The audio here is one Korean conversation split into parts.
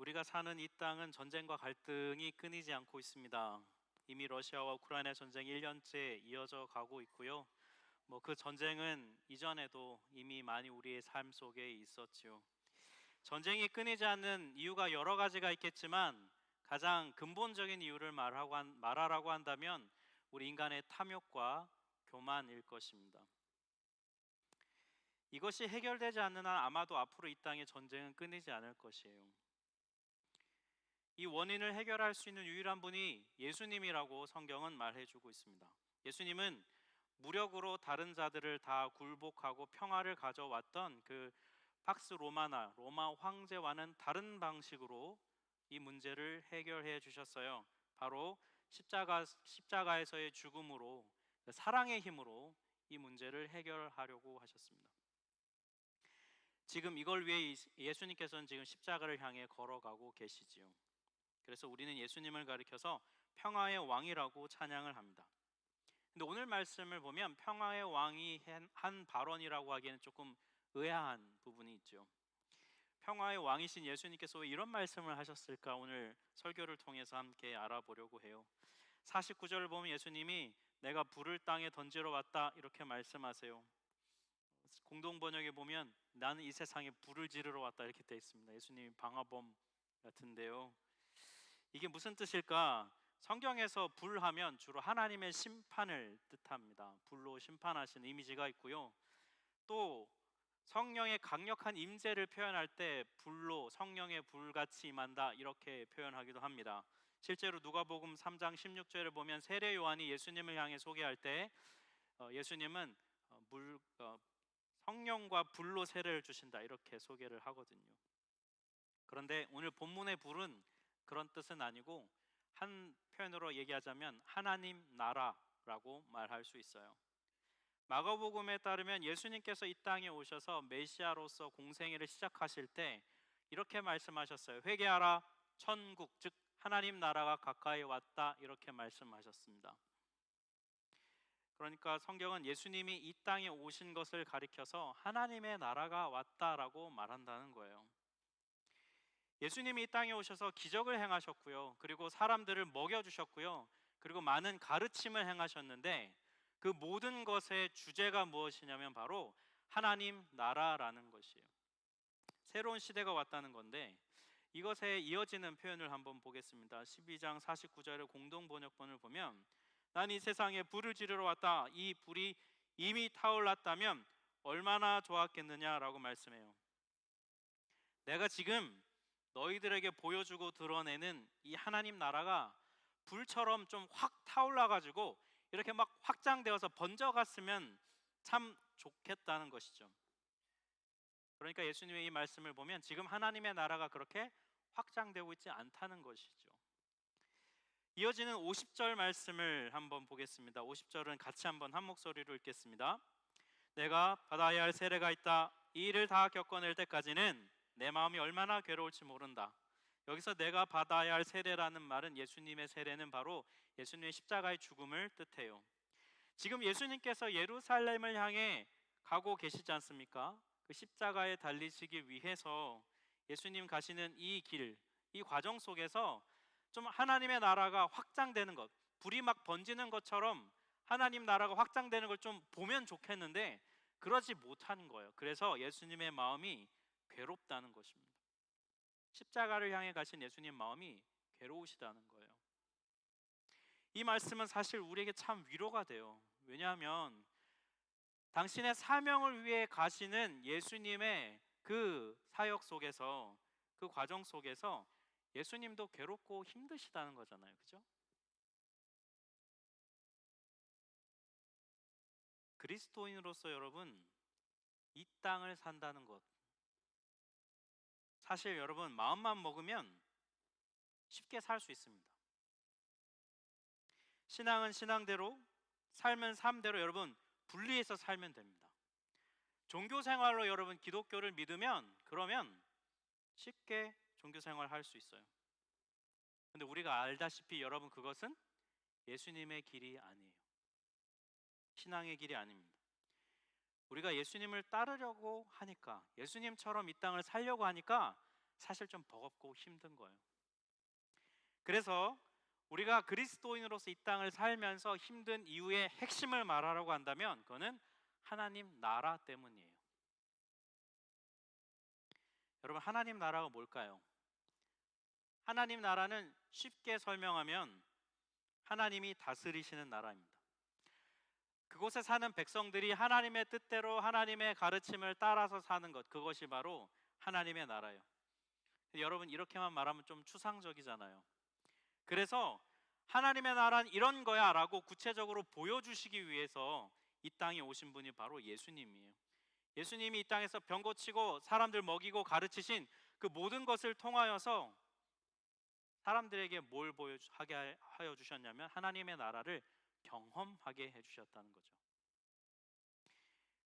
우리가 사는 이 땅은 전쟁과 갈등이 끊이지 않고 있습니다. 이미 러시아와 우크라이나 전쟁이 1년째 이어져 가고 있고요. 뭐 그 전쟁은 이전에도 이미 많이 우리의 삶 속에 있었지요. 전쟁이 끊이지 않는 이유가 여러 가지가 있겠지만 가장 근본적인 이유를 말하고 한, 말하라고 한다면 우리 인간의 탐욕과 교만일 것입니다. 이것이 해결되지 않는 한 아마도 앞으로 이 땅의 전쟁은 끊이지 않을 것이에요. 이 원인을 해결할 수 있는 유일한 분이 예수님이라고 성경은 말해주고 있습니다. 예수님은 무력으로 다른 자들을 다 굴복하고 평화를 가져왔던 그 팍스 로마나 로마 황제와는 다른 방식으로 이 문제를 해결해 주셨어요. 바로 십자가 십자가에서의 죽음으로 사랑의 힘으로 이 문제를 해결하려고 하셨습니다. 지금 이걸 위해 예수님께서는 지금 십자가를 향해 걸어가고 계시지요. 그래서 우리는 예수님을 가리켜서 평화의 왕이라고 찬양을 합니다. 근데 오늘 말씀을 보면 평화의 왕이 한 발언이라고 하기에는 조금 의아한 부분이 있죠. 평화의 왕이신 예수님께서 왜 이런 말씀을 하셨을까 오늘 설교를 통해서 함께 알아보려고 해요. 49절을 보면 예수님이 내가 불을 땅에 던지러 왔다 이렇게 말씀하세요. 공동 번역에 보면 나는 이 세상에 불을 지르러 왔다 이렇게 되어 있습니다. 예수님이 방화범 같은데요. 이게 무슨 뜻일까? 성경에서 불하면 주로 하나님의 심판을 뜻합니다. 불로 심판하시는 이미지가 있고요. 또 성령의 강력한 임재를 표현할 때 불로 성령의 불같이 임한다 이렇게 표현하기도 합니다. 실제로 누가복음 3장 16절을 보면 세례 요한이 예수님을 향해 소개할 때 어, 예수님은 어, 물 어, 성령과 불로 세례를 주신다 이렇게 소개를 하거든요. 그런데 오늘 본문의 불은 그런 뜻은 아니고 한 표현으로 얘기하자면 하나님 나라라고 말할 수 있어요. 마가복음에 따르면 예수님께서 이 땅에 오셔서 메시아로서 공생애를 시작하실 때 이렇게 말씀하셨어요. 회개하라 천국 즉 하나님 나라가 가까이 왔다 이렇게 말씀하셨습니다. 그러니까 성경은 예수님이 이 땅에 오신 것을 가리켜서 하나님의 나라가 왔다라고 말한다는 거예요. 예수님이 이 땅에 오셔서 기적을 행하셨고요. 그리고 사람들을 먹여 주셨고요. 그리고 많은 가르침을 행하셨는데 그 모든 것의 주제가 무엇이냐면 바로 하나님 나라라는 것이에요. 새로운 시대가 왔다는 건데 이것에 이어지는 표현을 한번 보겠습니다. 12장 49절의 공동 번역본을 보면 난 이 세상에 불을 지르러 왔다. 이 불이 이미 타올랐다면 얼마나 좋았겠느냐라고 말씀해요. 내가 지금 너희들에게 보여주고 드러내는 이 하나님 나라가 불처럼 좀 확 타올라 가지고 이렇게 막 확장되어서 번져갔으면 참 좋겠다는 것이죠. 그러니까 예수님의 이 말씀을 보면 지금 하나님의 나라가 그렇게 확장되고 있지 않다는 것이죠. 이어지는 50절 말씀을 한번 보겠습니다. 50절은 같이 한번 한 목소리로 읽겠습니다. 내가 받아야 할 세례가 있다. 이 일을 다 겪어낼 때까지는 내 마음이 얼마나 괴로울지 모른다. 여기서 내가 받아야 할 세례라는 말은 예수님의 세례는 바로 예수님의 십자가의 죽음을 뜻해요. 지금 예수님께서 예루살렘을 향해 가고 계시지 않습니까? 그 십자가에 달리시기 위해서 예수님 가시는 이 길, 이 과정 속에서 좀 하나님의 나라가 확장되는 것, 불이 막 번지는 것처럼 하나님 나라가 확장되는 걸 좀 보면 좋겠는데 그러지 못하는 거예요. 그래서 예수님의 마음이 괴롭다는 것입니다. 십자가를 향해 가신 예수님 마음이 괴로우시다는 거예요. 이 말씀은 사실 우리에게 참 위로가 돼요. 왜냐하면 당신의 사명을 위해 가시는 예수님의 그 사역 속에서 그 과정 속에서 예수님도 괴롭고 힘드시다는 거잖아요. 그죠? 그리스도인으로서 여러분 이 땅을 산다는 것 사실 여러분 마음만 먹으면 쉽게 살 수 있습니다. 신앙은 신앙대로, 삶은 삶대로 여러분 분리해서 살면 됩니다. 종교 생활로 여러분 기독교를 믿으면 그러면 쉽게 종교 생활 할 수 있어요. 근데 우리가 알다시피 여러분 그것은 예수님의 길이 아니에요. 신앙의 길이 아닙니다. 우리가 예수님을 따르려고 하니까 예수님처럼 이 땅을 살려고 하니까 사실 좀 버겁고 힘든 거예요. 그래서 우리가 그리스도인으로서 이 땅을 살면서 힘든 이유의 핵심을 말하라고 한다면 그거는 하나님 나라 때문이에요. 여러분 하나님 나라가 뭘까요? 하나님 나라는 쉽게 설명하면 하나님이 다스리시는 나라입니다. 그곳에 사는 백성들이 하나님의 뜻대로 하나님의 가르침을 따라서 사는 것 그것이 바로 하나님의 나라예요. 여러분 이렇게만 말하면 좀 추상적이잖아요. 그래서 하나님의 나라는 이런 거야라고 구체적으로 보여주시기 위해서 이 땅에 오신 분이 바로 예수님이에요. 예수님이 이 땅에서 병 고치고 사람들 먹이고 가르치신 그 모든 것을 통하여서 사람들에게 뭘 보여하게 하여 주셨냐면 하나님의 나라를 경험하게 해주셨다는 거죠.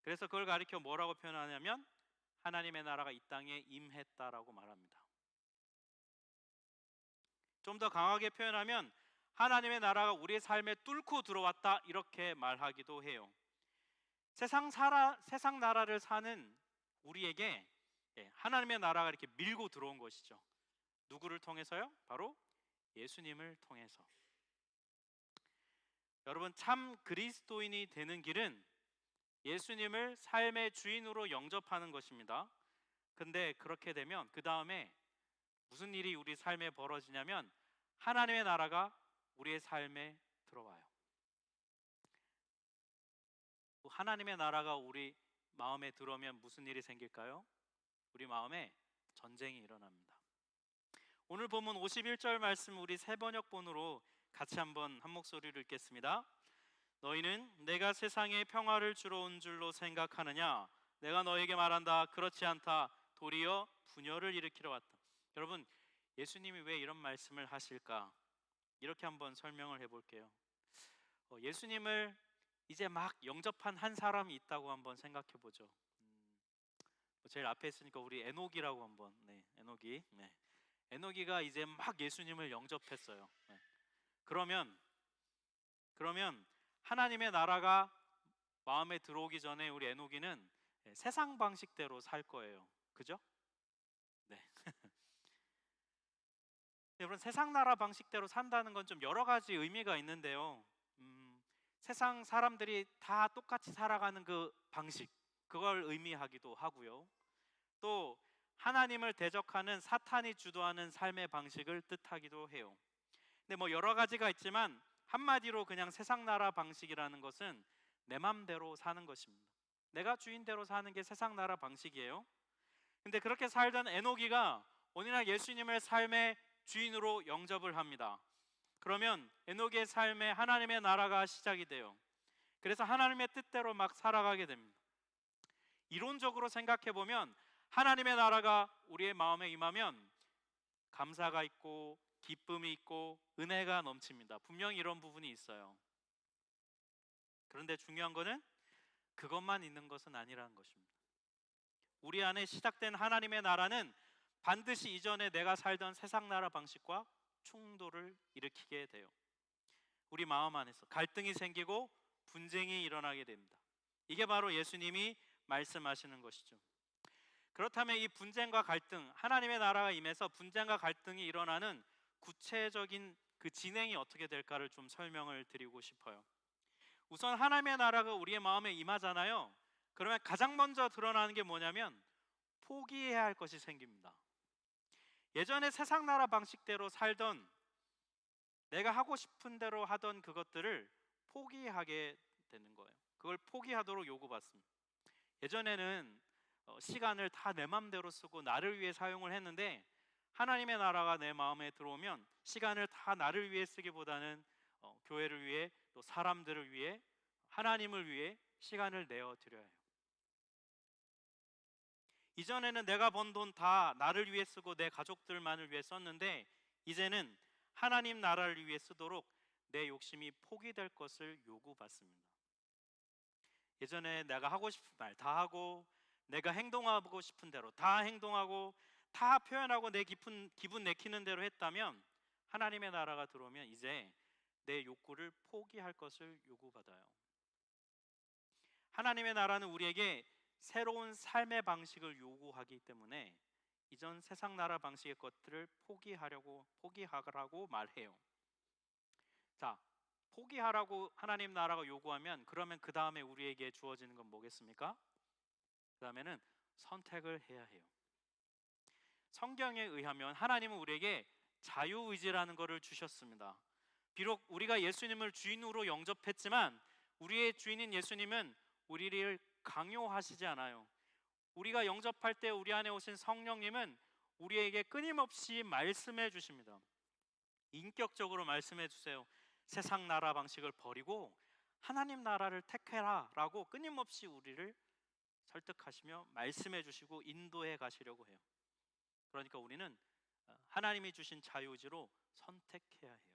그래서 그걸 가리켜 뭐라고 표현하냐면 하나님의 나라가 이 땅에 임했다라고 말합니다. 좀 더 강하게 표현하면 하나님의 나라가 우리의 삶에 뚫고 들어왔다 이렇게 말하기도 해요. 세상 사라, 세상 나라를 사는 우리에게 예, 하나님의 나라가 이렇게 밀고 들어온 것이죠. 누구를 통해서요? 바로 예수님을 통해서. 여러분 참 그리스도인이 되는 길은 예수님을 삶의 주인으로 영접하는 것입니다. 근데 그렇게 되면 그 다음에 무슨 일이 우리 삶에 벌어지냐면 하나님의 나라가 우리의 삶에 들어와요. 하나님의 나라가 우리 마음에 들어오면 무슨 일이 생길까요? 우리 마음에 전쟁이 일어납니다. 오늘 본문 51절 말씀 우리 세 번역 본으로 같이 한번 한 목소리로 읽겠습니다. 너희는 내가 세상에 평화를 주러 온 줄로 생각하느냐? 내가 너에게 말한다. 그렇지 않다. 도리어 분열을 일으키러 왔다. 여러분, 예수님이 왜 이런 말씀을 하실까? 이렇게 한번 설명을 해볼게요. 어, 예수님을 이제 막 영접한 한 사람이 있다고 한번 생각해 보죠. 음, 뭐 제일 앞에 있으니까 우리 에녹이라고 한번, 네, 에녹이, 네, 에녹이가 이제 막 예수님을 영접했어요. 네. 그러면 그러면 하나님의 나라가 마음에 들어오기 전에 우리 에녹이는 예, 세상 방식대로 살 거예요. 그죠? 네. 여러분 세상 나라 방식대로 산다는 건 좀 여러 가지 의미가 있는데요. 음, 세상 사람들이 다 똑같이 살아가는 그 방식 그걸 의미하기도 하고요. 또 하나님을 대적하는 사탄이 주도하는 삶의 방식을 뜻하기도 해요. 근데 뭐 여러 가지가 있지만 한마디로 그냥 세상 나라 방식이라는 것은 내 맘대로 사는 것입니다. 내가 주인대로 사는 게 세상 나라 방식이에요. 근데 그렇게 살던 에노기가 어느 날 예수님을 삶의 주인으로 영접을 합니다. 그러면 에녹의 삶에 하나님의 나라가 시작이 돼요. 그래서 하나님의 뜻대로 막 살아가게 됩니다. 이론적으로 생각해 보면 하나님의 나라가 우리의 마음에 임하면 감사가 있고 기쁨이 있고 은혜가 넘칩니다. 분명히 이런 부분이 있어요. 그런데 중요한 거는 그것만 있는 것은 아니라는 것입니다. 우리 안에 시작된 하나님의 나라는 반드시 이전에 내가 살던 세상 나라 방식과 충돌을 일으키게 돼요. 우리 마음 안에서 갈등이 생기고 분쟁이 일어나게 됩니다. 이게 바로 예수님이 말씀하시는 것이죠. 그렇다면 이 분쟁과 갈등, 하나님의 나라가 임해서 분쟁과 갈등이 일어나는 구체적인 그 진행이 어떻게 될까를 좀 설명을 드리고 싶어요. 우선 하나님의 나라가 우리의 마음에 임하잖아요. 그러면 가장 먼저 드러나는 게 뭐냐면 포기해야 할 것이 생깁니다. 예전에 세상 나라 방식대로 살던 내가 하고 싶은 대로 하던 그것들을 포기하게 되는 거예요. 그걸 포기하도록 요구받습니다. 예전에는 어, 시간을 다내 마음대로 쓰고 나를 위해 사용을 했는데 하나님의 나라가 내 마음에 들어오면 시간을 다 나를 위해 쓰기보다는 어, 교회를 위해 또 사람들을 위해 하나님을 위해 시간을 내어 드려야 해요. 이전에는 내가 번 돈 다 나를 위해 쓰고 내 가족들만을 위해 썼는데 이제는 하나님 나라를 위해 쓰도록 내 욕심이 포기될 것을 요구받습니다. 예전에 내가 하고 싶은 말 다 하고 내가 행동하고 싶은 대로 다 행동하고 다 표현하고 내 기분 기분 내키는 대로 했다면 하나님의 나라가 들어오면 이제 내 욕구를 포기할 것을 요구받아요. 하나님의 나라는 우리에게 새로운 삶의 방식을 요구하기 때문에 이전 세상 나라 방식의 것들을 포기하려고 포기하라고 말해요. 자, 포기하라고 하나님 나라가 요구하면 그러면 그 다음에 우리에게 주어지는 건 뭐겠습니까? 그 다음에는 선택을 해야 해요. 성경에 의하면 하나님은 우리에게 자유의지라는 것을 주셨습니다. 비록 우리가 예수님을 주인으로 영접했지만 우리의 주인인 예수님은 우리를 강요하시지 않아요. 우리가 영접할 때 우리 안에 오신 성령님은 우리에게 끊임없이 말씀해 주십니다. 인격적으로 말씀해 주세요. 세상 나라 방식을 버리고 하나님 나라를 택해라라고 끊임없이 우리를 설득하시며 말씀해 주시고 인도해 가시려고 해요. 그러니까 우리는 어, 하나님이 주신 자유의지로 선택해야 해요.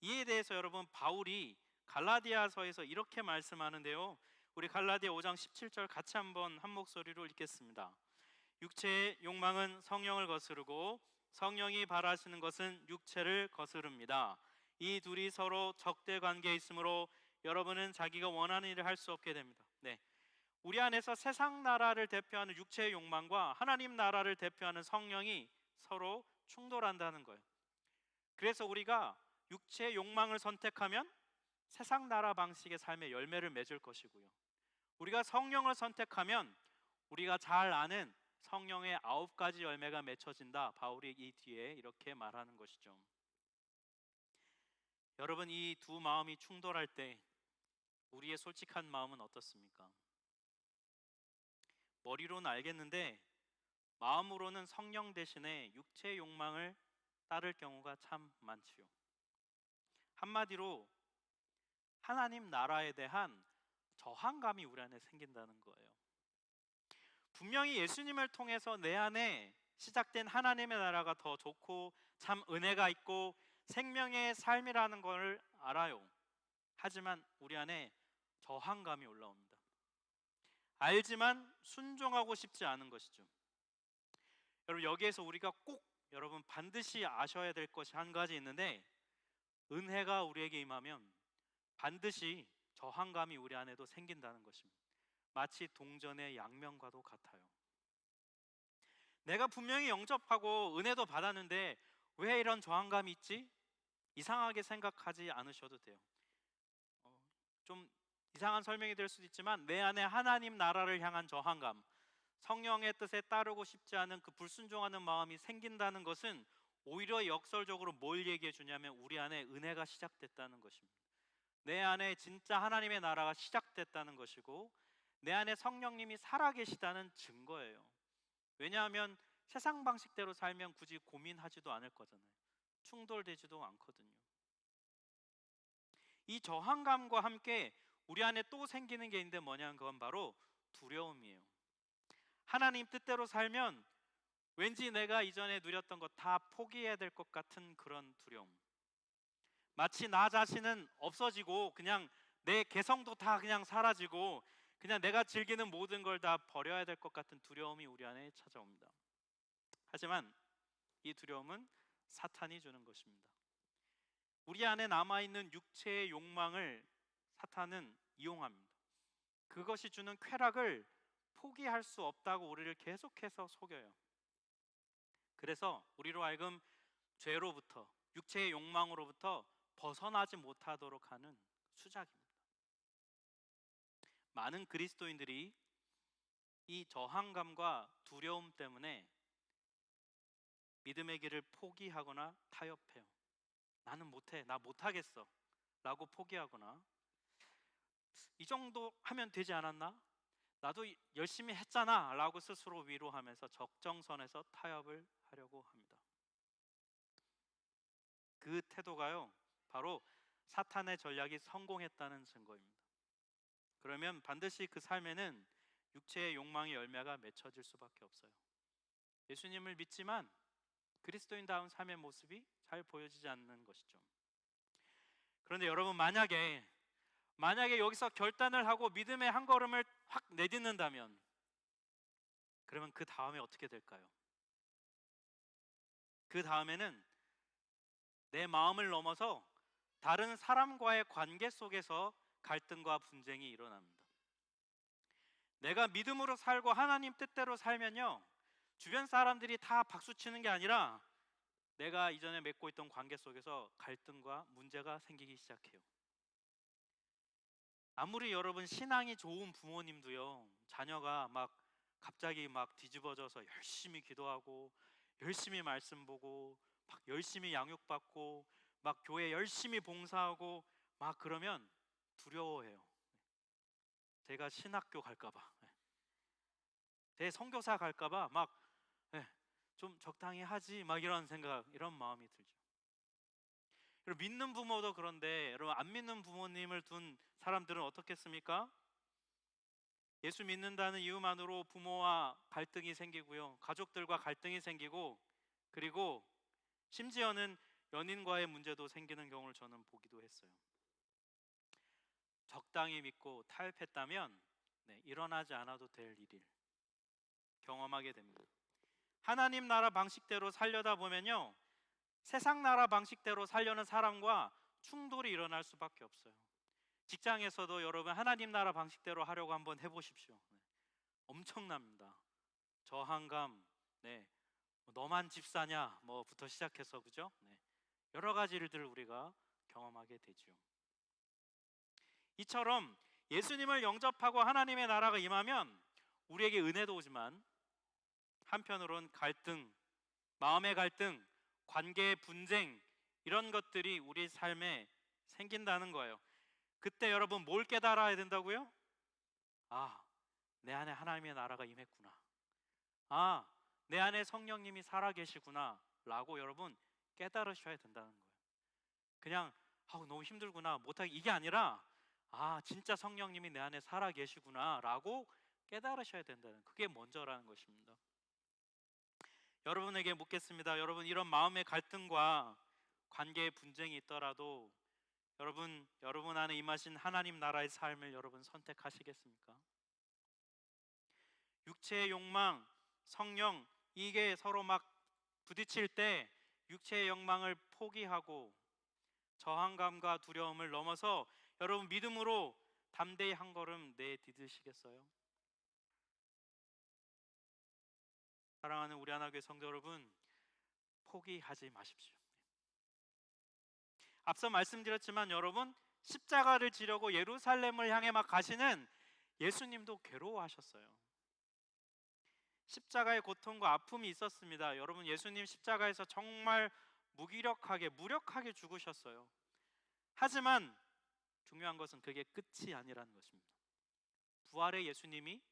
이에 대해서 여러분 바울이 갈라디아서에서 이렇게 말씀하는데요. 우리 갈라디아 5장 17절 같이 한번 한 목소리로 읽겠습니다. 육체의 욕망은 성령을 거스르고 성령이 바라시는 것은 육체를 거스릅니다. 이 둘이 서로 적대 관계에 있으므로 여러분은 자기가 원하는 일을 할 수 없게 됩니다. 네. 우리 안에서 세상 나라를 대표하는 육체의 욕망과 하나님 나라를 대표하는 성령이 서로 충돌한다는 거예요. 그래서 우리가 육체의 욕망을 선택하면 세상 나라 방식의 삶의 열매를 맺을 것이고요. 우리가 성령을 선택하면 우리가 잘 아는 성령의 아홉 가지 열매가 맺혀진다. 바울이 이 뒤에 이렇게 말하는 것이죠. 여러분 이 두 마음이 충돌할 때 우리의 솔직한 마음은 어떻습니까? 머리로는 알겠는데 마음으로는 성령 대신에 육체의 욕망을 따를 경우가 참 많지요. 한마디로 하나님 나라에 대한 저항감이 우리 안에 생긴다는 거예요. 분명히 예수님을 통해서 내 안에 시작된 하나님의 나라가 더 좋고 참 은혜가 있고 생명의 삶이라는 걸 알아요. 하지만 우리 안에 저항감이 올라옵니다. 알지만 순종하고 싶지 않은 것이죠. 여러분 여기에서 우리가 꼭 여러분 반드시 아셔야 될 것이 한 가지 있는데 은혜가 우리에게 임하면 반드시 저항감이 우리 안에도 생긴다는 것입니다. 마치 동전의 양면과도 같아요. 내가 분명히 영접하고 은혜도 받았는데 왜 이런 저항감이 있지? 이상하게 생각하지 않으셔도 돼요. 어, 좀 이상한 설명이 될 수도 있지만 내 안에 하나님 나라를 향한 저항감, 성령의 뜻에 따르고 싶지 않은 그 불순종하는 마음이 생긴다는 것은 오히려 역설적으로 뭘 얘기해 주냐면 우리 안에 은혜가 시작됐다는 것입니다. 내 안에 진짜 하나님의 나라가 시작됐다는 것이고 내 안에 성령님이 살아계시다는 증거예요. 왜냐하면 세상 방식대로 살면 굳이 고민하지도 않을 거잖아요. 충돌되지도 않거든요. 이 저항감과 함께 우리 안에 또 생기는 게 있는데 뭐냐면 그건 바로 두려움이에요. 하나님 뜻대로 살면 왠지 내가 이전에 누렸던 것 다 포기해야 될 것 같은 그런 두려움. 마치 나 자신은 없어지고 그냥 내 개성도 다 그냥 사라지고 그냥 내가 즐기는 모든 걸 다 버려야 될 것 같은 두려움이 우리 안에 찾아옵니다. 하지만 이 두려움은 사탄이 주는 것입니다. 우리 안에 남아 있는 육체의 욕망을 사탄은 이용합니다. 그것이 주는 쾌락을 포기할 수 없다고 우리를 계속해서 속여요. 그래서 우리로 하여금 죄로부터 육체의 욕망으로부터 벗어나지 못하도록 하는 수작입니다. 많은 그리스도인들이 이 저항감과 두려움 때문에 믿음의 길을 포기하거나 타협해요. 나는 못해, 나 못하겠어. 라고 포기하거나 이 정도 하면 되지 않았나? 나도 열심히 했잖아. 라고 스스로 위로하면서 적정선에서 타협을 하려고 합니다. 그 태도가요, 바로 사탄의 전략이 성공했다는 증거입니다. 그러면 반드시 그 삶에는 육체의 욕망의 열매가 맺혀질 수밖에 없어요. 예수님을 믿지만 그리스도인다운 삶의 모습이 잘 보여지지 않는 것이죠. 그런데 여러분 만약에 만약에 여기서 결단을 하고 믿음의 한 걸음을 확 내딛는다면 그러면 그 다음에 어떻게 될까요? 그 다음에는 내 마음을 넘어서 다른 사람과의 관계 속에서 갈등과 분쟁이 일어납니다. 내가 믿음으로 살고 하나님 뜻대로 살면요. 주변 사람들이 다 박수 치는 게 아니라 내가 이전에 맺고 있던 관계 속에서 갈등과 문제가 생기기 시작해요. 아무리 여러분 신앙이 좋은 부모님도요, 자녀가 막 갑자기 막 뒤집어져서 열심히 기도하고 열심히 말씀 보고 막 열심히 양육받고 막 교회 열심히 봉사하고 막 그러면 두려워해요. 제가 신학교 갈까봐, 제 선교사 갈까봐 막 좀 적당히 하지 막 이런 생각, 이런 마음이 들죠. 여러분 믿는 부모도 그런데 여러분 안 믿는 부모님을 둔 사람들은 어떻겠습니까? 예수 믿는다는 이유만으로 부모와 갈등이 생기고요. 가족들과 갈등이 생기고 그리고 심지어는 연인과의 문제도 생기는 경우를 저는 보기도 했어요. 적당히 믿고 타협했다면 네, 일어나지 않아도 될 일을 경험하게 됩니다. 하나님 나라 방식대로 살려다 보면요. 세상 나라 방식대로 살려는 사람과 충돌이 일어날 수밖에 없어요. 직장에서도 여러분 하나님 나라 방식대로 하려고 한번 해보십시오. 네. 엄청납니다. 저항감, 네, 뭐 너만 집사냐, 뭐부터 시작해서 그죠? 네. 여러 가지 일들을 우리가 경험하게 되죠. 이처럼 예수님을 영접하고 하나님의 나라가 임하면 우리에게 은혜도 오지만 한편으론 갈등, 마음의 갈등, 관계의 분쟁 이런 것들이 우리 삶에 생긴다는 거예요. 그때 여러분 뭘 깨달아야 된다고요? 아, 내 안에 하나님의 나라가 임했구나. 아, 내 안에 성령님이 살아 계시구나. 라고 여러분 깨달으셔야 된다는 거예요. 그냥 아, 너무 힘들구나. 못하기 이게 아니라 아, 진짜 성령님이 내 안에 살아 계시구나. 라고 깨달으셔야 된다는 그게 먼저라는 것입니다. 여러분에게 묻겠습니다. 여러분 이런 마음의 갈등과 관계의 분쟁이 있더라도 여러분 여러분 안에 임하신 하나님 나라의 삶을 여러분 선택하시겠습니까? 육체의 욕망, 성령 이게 서로 막 부딪힐 때 육체의 욕망을 포기하고 저항감과 두려움을 넘어서 여러분 믿음으로 담대히 한 걸음 내디드시겠어요? 사랑하는 우리 하나교회 성도 여러분, 포기하지 마십시오. 앞서 말씀드렸지만 여러분 십자가를 지려고 예루살렘을 향해 막 가시는 예수님도 괴로워하셨어요. 십자가의 고통과 아픔이 있었습니다. 여러분 예수님 십자가에서 정말 무기력하게 무력하게 죽으셨어요. 하지만 중요한 것은 그게 끝이 아니라는 것입니다. 부활의 예수님이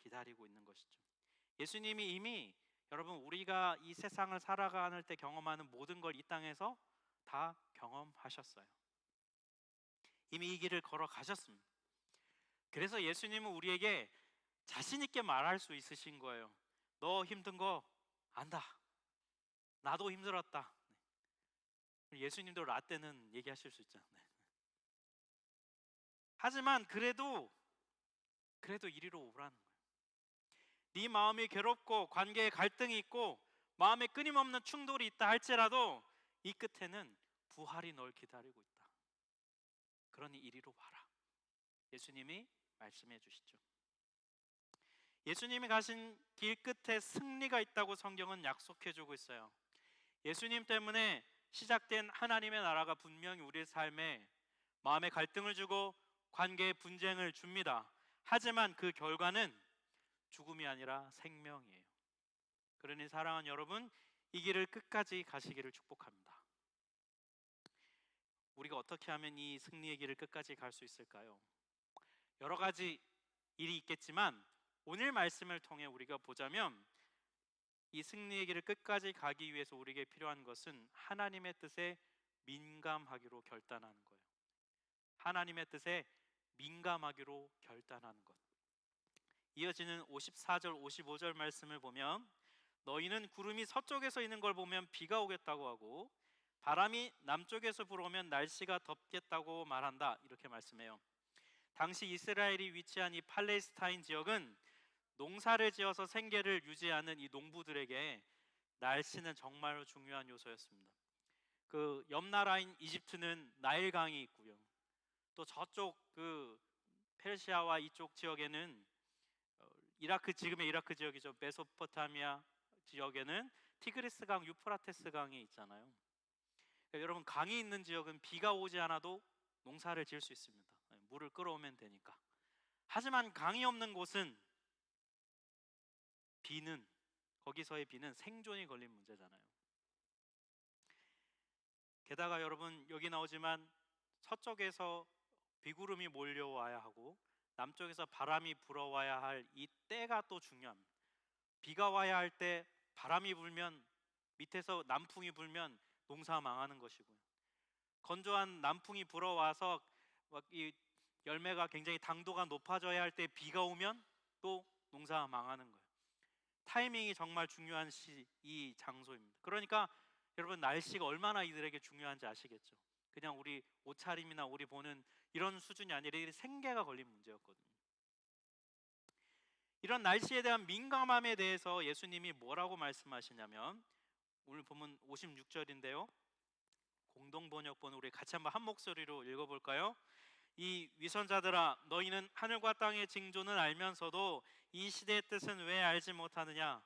기다리고 있는 것이죠. 예수님이 이미 여러분 우리가 이 세상을 살아가는 때 경험하는 모든 걸 이 땅에서 다 경험하셨어요. 이미 이 길을 걸어가셨습니다. 그래서 예수님은 우리에게 자신 있게 말할 수 있으신 거예요. 너 힘든 거 안다. 나도 힘들었다. 네. 예수님도 라떼는 얘기하실 수 있잖아요. 네. 하지만 그래도 그래도 이리로 오라는 거예요. 네 마음이 괴롭고 관계에 갈등이 있고 마음에 끊임없는 충돌이 있다 할지라도 이 끝에는 부활이 널 기다리고 있다. 그러니 이리로 와라. 예수님이 말씀해 주시죠. 예수님이 가신 길 끝에 승리가 있다고 성경은 약속해 주고 있어요. 예수님 때문에 시작된 하나님의 나라가 분명히 우리의 삶에 마음의 갈등을 주고 관계의 분쟁을 줍니다. 하지만 그 결과는 죽음이 아니라 생명이에요. 그러니 사랑하는 여러분, 이 길을 끝까지 가시기를 축복합니다. 우리가 어떻게 하면 이 승리의 길을 끝까지 갈 수 있을까요? 여러 가지 일이 있겠지만 오늘 말씀을 통해 우리가 보자면 이 승리의 길을 끝까지 가기 위해서 우리에게 필요한 것은 하나님의 뜻에 민감하기로 결단하는 거예요. 하나님의 뜻에 민감하기로 결단하는 것. 이어지는 54절 55절 말씀을 보면 너희는 구름이 서쪽에서 있는 걸 보면 비가 오겠다고 하고 바람이 남쪽에서 불어오면 날씨가 덥겠다고 말한다 이렇게 말씀해요. 당시 이스라엘이 위치한 이 팔레스타인 지역은 농사를 지어서 생계를 유지하는 이 농부들에게 날씨는 정말로 중요한 요소였습니다. 그 옆 나라인 이집트는 나일강이 있고요. 또 저쪽 그 페르시아와 이쪽 지역에는 이라크 지금의 이라크 지역이죠. 메소포타미아 지역에는 티그리스 강, 유프라테스 강이 있잖아요. 그러니까 여러분 강이 있는 지역은 비가 오지 않아도 농사를 지을 수 있습니다. 네, 물을 끌어오면 되니까. 하지만 강이 없는 곳은 비는 거기서의 비는 생존이 걸린 문제잖아요. 게다가 여러분 여기 나오지만 서쪽에서 비구름이 몰려와야 하고 남쪽에서 바람이 불어와야 할 이 때가 또 중요합니다. 비가 와야 할 때 바람이 불면 밑에서 남풍이 불면 농사 망하는 것이고요. 건조한 남풍이 불어와서 막이 열매가 굉장히 당도가 높아져야 할 때 비가 오면 또 농사 망하는 거예요. 타이밍이 정말 중요한 시, 이 장소입니다. 그러니까 여러분 날씨가 얼마나 이들에게 중요한지 아시겠죠? 그냥 우리 옷차림이나 우리 보는 이런 수준이 아니라 이 생계가 걸린 문제였거든요. 이런 날씨에 대한 민감함에 대해서 예수님이 뭐라고 말씀하시냐면 오늘 보면 56절인데요. 공동 번역본 우리 같이 한번 한 목소리로 읽어 볼까요? 이 위선자들아 너희는 하늘과 땅의 징조는 알면서도 이 시대의 뜻은 왜 알지 못하느냐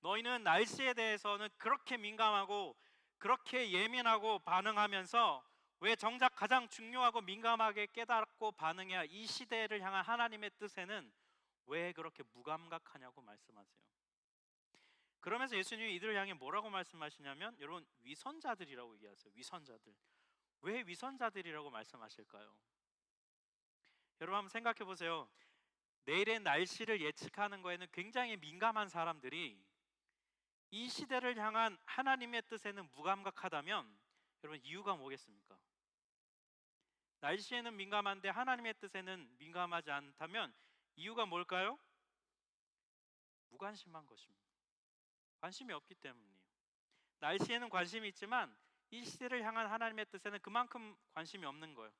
너희는 날씨에 대해서는 그렇게 민감하고 그렇게 예민하고 반응하면서 왜 정작 가장 중요하고 민감하게 깨닫고 반응해야 이 시대를 향한 하나님의 뜻에는 왜 그렇게 무감각하냐고 말씀하세요. 그러면서 예수님이 이들을 향해 뭐라고 말씀하시냐면 여러분 위선자들이라고 얘기하세요. 위선자들. 왜 위선자들이라고 말씀하실까요? 여러분 한번 생각해 보세요. 내일의 날씨를 예측하는 거에는 굉장히 민감한 사람들이 이 시대를 향한 하나님의 뜻에는 무감각하다면 여러분 이유가 뭐겠습니까? 날씨에는 민감한데 하나님의 뜻에는 민감하지 않다면 이유가 뭘까요? 무관심한 것입니다. 관심이 없기 때문이에요. 날씨에는 관심이 있지만 이 시대를 향한 하나님의 뜻에는 그만큼 관심이 없는 거예요.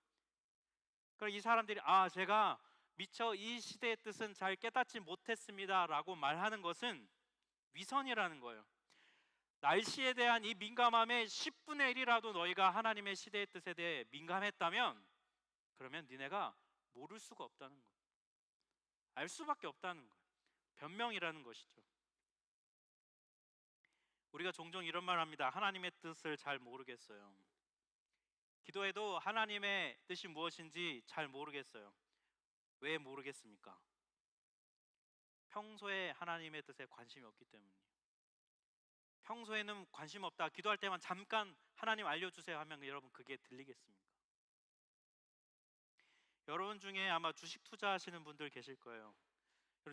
그럼 이 사람들이 아 제가 미처 이 시대의 뜻은 잘 깨닫지 못했습니다라고 말하는 것은 위선이라는 거예요. 날씨에 대한 이 민감함의 10분의 1이라도 너희가 하나님의 시대의 뜻에 대해 민감했다면 그러면 니네가 모를 수가 없다는 거예요. 알 수밖에 없다는 거예요. 변명이라는 것이죠. 우리가 종종 이런 말 합니다. 하나님의 뜻을 잘 모르겠어요. 기도해도 하나님의 뜻이 무엇인지 잘 모르겠어요. 왜 모르겠습니까? 평소에 하나님의 뜻에 관심이 없기 때문이에요. 평소에는 관심 없다. 기도할 때만 잠깐 하나님 알려주세요 하면 여러분 그게 들리겠습니까? 여러분 중에 아마 주식 투자하시는 분들 계실 거예요.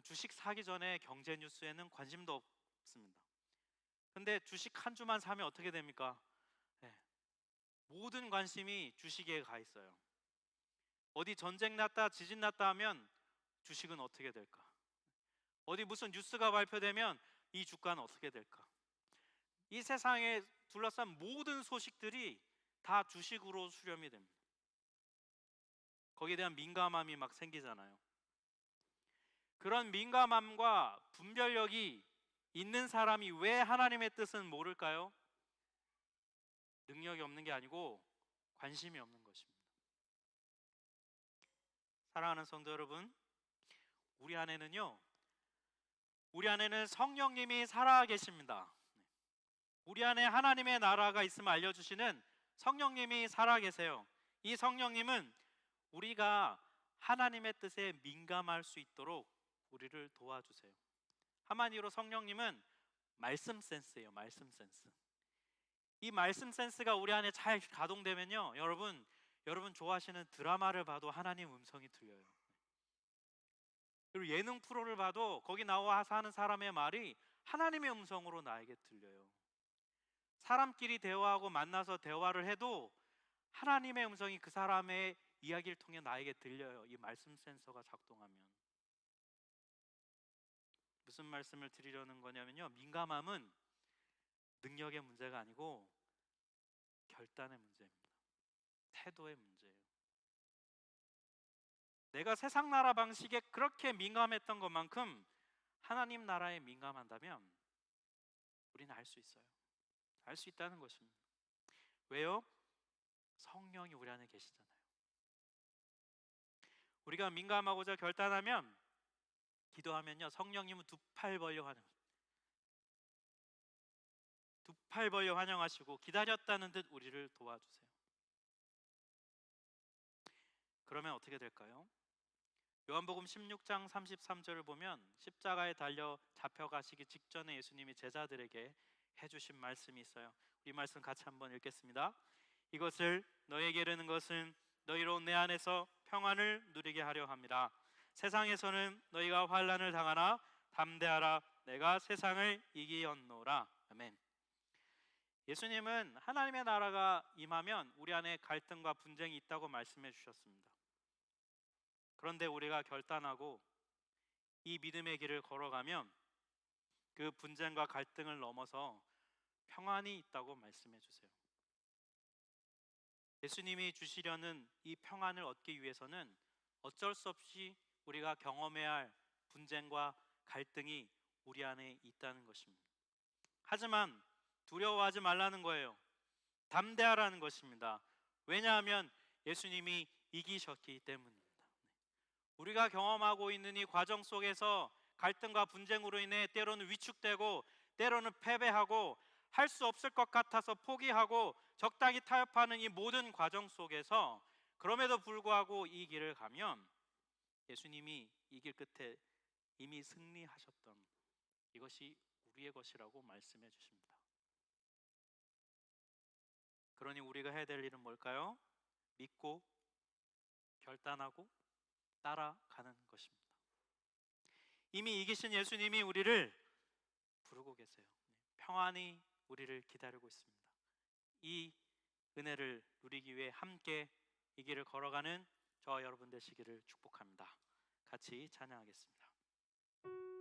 주식 사기 전에 경제 뉴스에는 관심도 없습니다. 근데 주식 한 주만 사면 어떻게 됩니까? 네. 모든 관심이 주식에 가 있어요. 어디 전쟁 났다, 지진 났다 하면 주식은 어떻게 될까? 어디 무슨 뉴스가 발표되면 이 주가는 어떻게 될까? 이 세상에 둘러싼 모든 소식들이 다 주식으로 수렴이 됩니다. 거기에 대한 민감함이 막 생기잖아요. 그런 민감함과 분별력이 있는 사람이 왜 하나님의 뜻은 모를까요? 능력이 없는 게 아니고 관심이 없는 것입니다. 사랑하는 성도 여러분, 우리 안에는요, 우리 안에는 성령님이 살아 계십니다. 우리 안에 하나님의 나라가 있음을 알려주시는 성령님이 살아 계세요. 이 성령님은 우리가 하나님의 뜻에 민감할 수 있도록 우리를 도와주세요. 한마디로 성령님은 말씀 센스예요. 말씀 센스. 이 말씀 센스가 우리 안에 잘 가동되면요, 여러분, 여러분 좋아하시는 드라마를 봐도 하나님 음성이 들려요. 그리고 예능 프로를 봐도 거기 나와서 하는 사람의 말이 하나님의 음성으로 나에게 들려요. 사람끼리 대화하고 만나서 대화를 해도 하나님의 음성이 그 사람의 이야기를 통해 나에게 들려요. 이 말씀 센서가 작동하면. 무슨 말씀을 드리려는 거냐면요. 민감함은 능력의 문제가 아니고 결단의 문제입니다. 태도의 문제예요. 내가 세상 나라 방식에 그렇게 민감했던 것만큼 하나님 나라에 민감한다면 우리는 알 수 있어요. 알 수 있다는 것입니다. 왜요? 성령이 우리 안에 계시잖아요. 우리가 민감하고자 결단하면 기도하면요 성령님은 두 팔 벌려 환영. 두팔 벌려 환영하시고 기다렸다는 듯 우리를 도와주세요. 그러면 어떻게 될까요? 요한복음 16장 33절을 보면 십자가에 달려 잡혀가시기 직전에 예수님이 제자들에게 해주신 말씀이 있어요. 이 말씀 같이 한번 읽겠습니다. 이것을 너에게 이르는 것은 너희로 내 안에서 평안을 누리게 하려 합니다. 세상에서는 너희가 환란을 당하나 담대하라 내가 세상을 이기었노라. 아멘. 예수님은 하나님의 나라가 임하면 우리 안에 갈등과 분쟁이 있다고 말씀해 주셨습니다. 그런데 우리가 결단하고 이 믿음의 길을 걸어가면 그 분쟁과 갈등을 넘어서 평안이 있다고 말씀해 주세요. 예수님이 주시려는 이 평안을 얻기 위해서는 어쩔 수 없이 우리가 경험해야 할 분쟁과 갈등이 우리 안에 있다는 것입니다. 하지만 두려워하지 말라는 거예요. 담대하라는 것입니다. 왜냐하면 예수님이 이기셨기 때문입니다. 우리가 경험하고 있는 이 과정 속에서 갈등과 분쟁으로 인해 때로는 위축되고 때로는 패배하고 할 수 없을 것 같아서 포기하고 적당히 타협하는 이 모든 과정 속에서 그럼에도 불구하고 이 길을 가면 예수님이 이 길 끝에 이미 승리하셨던 이것이 우리의 것이라고 말씀해 주십니다. 그러니 우리가 해야 될 일은 뭘까요? 믿고 결단하고 따라가는 것입니다. 이미 이기신 예수님이 우리를 부르고 계세요. 평안히 우리를 기다리고 있습니다. 이 은혜를 누리기 위해 함께 이 길을 걸어가는 저 여러분 되시기를 축복합니다. 같이 찬양하겠습니다.